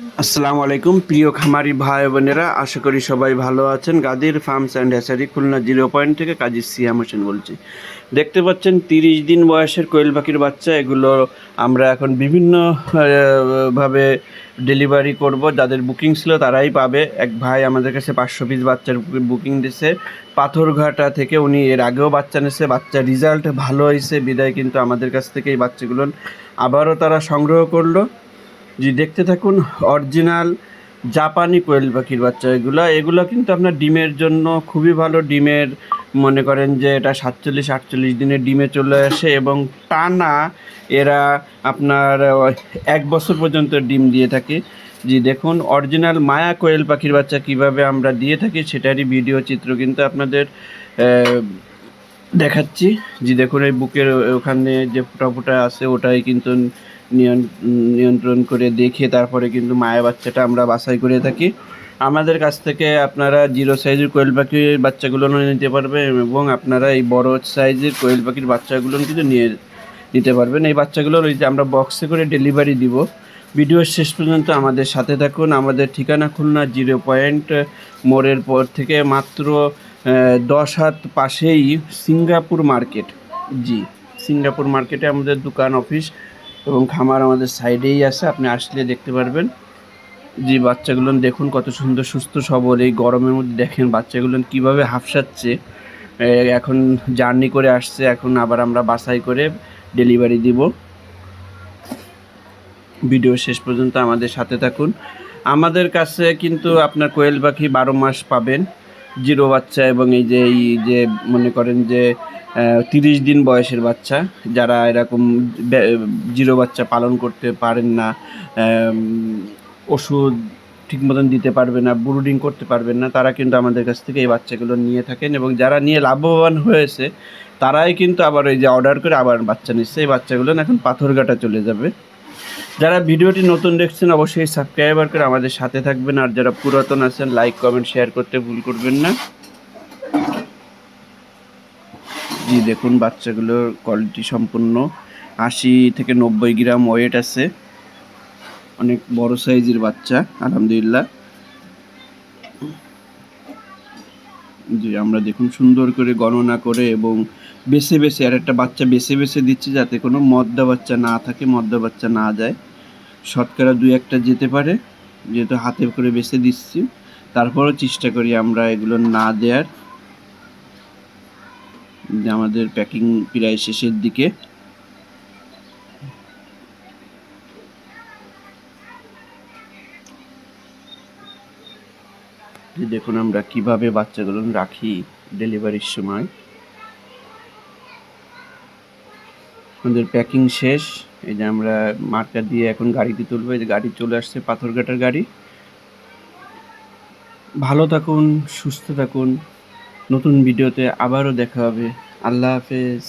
আসসালামু আলাইকুম, প্রিয় খামারি ভাই বোনেরা, আশা করি সবাই ভালো আছেন। গাদির farms and hatchery Khulna zero point থেকে কাজী সিয়াম হোসেন বলছি। দেখতে পাচ্ছেন, তিরিশ দিন বয়সের কোয়েল পাখির বাচ্চা, এগুলো আমরা এখন বিভিন্ন ভাবে ডেলিভারি করব। যাদের বুকিং ছিল তারাই পাবে। এক ভাই আমাদের কাছে পাঁচশো পিস বাচ্চার বুকিং দিছে। পাথরঘাটা থেকে উনি এর আগেও বাচ্চা নিয়েছে বাচ্চার রেজাল্ট ভালো হয়েছে বিদায় কিন্তু আমাদের কাছ থেকে এই বাচ্চাগুলো আবারও তারা সংগ্রহ করল। জি, দেখতে থাকুন অরিজিনাল জাপানি কোয়েল পাখির বাচ্চা এগুলো। এগুলো কিন্তু আপনার ডিমের জন্য খুবই ভালো। ডিমের, মনে করেন যে এটা সাতচল্লিশ, আটচল্লিশ দিনে ডিমে চলে আসে এবং টানা এরা আপনার এক বছর পর্যন্ত ডিম দিয়ে থাকে। জি, দেখুন অরিজিনাল মায়া কোয়েল পাখির বাচ্চা কীভাবে আমরা দিয়ে থাকি সেটারই ভিডিও চিত্র কিন্তু আপনাদের দেখাচ্ছি। জি, দেখুন, এই বুকের ওখানে যে ফোঁটা ফুটা আছে ওটাই কিন্তু নিয়ন্ত্রণ করে দেখে তারপরে কিন্তু মায়ের বাচ্চাটা আমরা বাছাই করে থাকি। আমাদের কাছ থেকে আপনারা জিরো সাইজের কোয়েল পাখির বাচ্চাগুলো নিতে পারবেন এবং আপনারা এই বড় সাইজের কোয়েল পাখির বাচ্চাগুলো কিন্তু নিয়ে নিতে পারবেন। এই বাচ্চাগুলো ওই যে আমরা বক্সে করে ডেলিভারি দিব। ভিডিওর শেষ পর্যন্ত আমাদের সাথে থাকুন। আমাদের ঠিকানা খুলনা জিরো পয়েন্ট মোড়ের পর থেকে মাত্র দশ হাত পাশেই সিঙ্গাপুর মার্কেট। জি, সিঙ্গাপুর মার্কেটে আমাদের দোকান, অফিস। এবং খামার আমাদের সাইডেই আছে, আপনি আসলে দেখতে পারবেন। যে বাচ্চাগুলো দেখুন, কত সুন্দর সুস্থ সবল। এই গরমের মধ্যে দেখেন বাচ্চাগুলো কীভাবে হাফসাচ্ছে। এখন জার্নি করে আসছে, এখন আবার আমরা বাছাই করে ডেলিভারি দিব। ভিডিও শেষ পর্যন্ত আমাদের সাথে থাকুন। আমাদের কাছে কিন্তু আপনার কোয়েল পাখি বারো মাস পাবেন। জিরো বাচ্চা এবং এই যে এই যে মনে করেন যে তিরিশ দিন বয়সের বাচ্চা, যারা এরকম জিরো বাচ্চা পালন করতে পারেন না ওষুধ ঠিক মতন দিতে পারবে না, ব্রুডিং করতে পারবেন না, তারা কিন্তু আমাদের কাছ থেকে এই বাচ্চাগুলো নিয়ে থাকেন এবং যারা নিয়ে লাভবান হয়েছে, তারাই কিন্তু আবার এই যে অর্ডার করে আবার বাচ্চা নিচ্ছে। এই বাচ্চাগুলো এখন পাথরঘাটা চলে যাবে। যারা ভিডিওটি নতুন দেখছেন, অবশ্যই সাবস্ক্রাইবার করে আমাদের সাথে থাকবেন। আর যারা পুরাতন আছেন লাইক কমেন্ট শেয়ার করতে ভুল করবেন না। জি, দেখুন, বাচ্চাগুলোর কোয়ালিটি সম্পূর্ণ। আশি থেকে নব্বই গ্রাম ওয়েট আছে। অনেক বড় সাইজের বাচ্চা, আলহামদুলিল্লাহ। জি, আমরা দেখুন সুন্দর করে গণনা করে এবং বেছে বেছে, আর একটা বাচ্চা বেছে বেছে দিচ্ছে যাতে কোনো মদ্দা বাচ্চা না থাকে, মদ্দা বাচ্চা না যায়। শতকরা দু একটা যেতে পারে, যেহেতু হাতে করে বেছে দিচ্ছি। তারপরও চেষ্টা করি আমরা এগুলো না দেওয়ার আমাদের প্যাকিং প্রায় শেষের দিকে। দেখুন আমরা কীভাবে বাচ্চাগুলো রাখি ডেলিভারির সময়। আমাদের প্যাকিং শেষ। এই যে আমরা মার্কার দিয়ে এখন গাড়িতে তুলবো। এই যে গাড়ি চলে আসছে, পাথরঘাটার গাড়ি। ভালো থাকুন, সুস্থ থাকুন। নতুন ভিডিওতে আবারও দেখা হবে। আল্লাহ হাফেজ।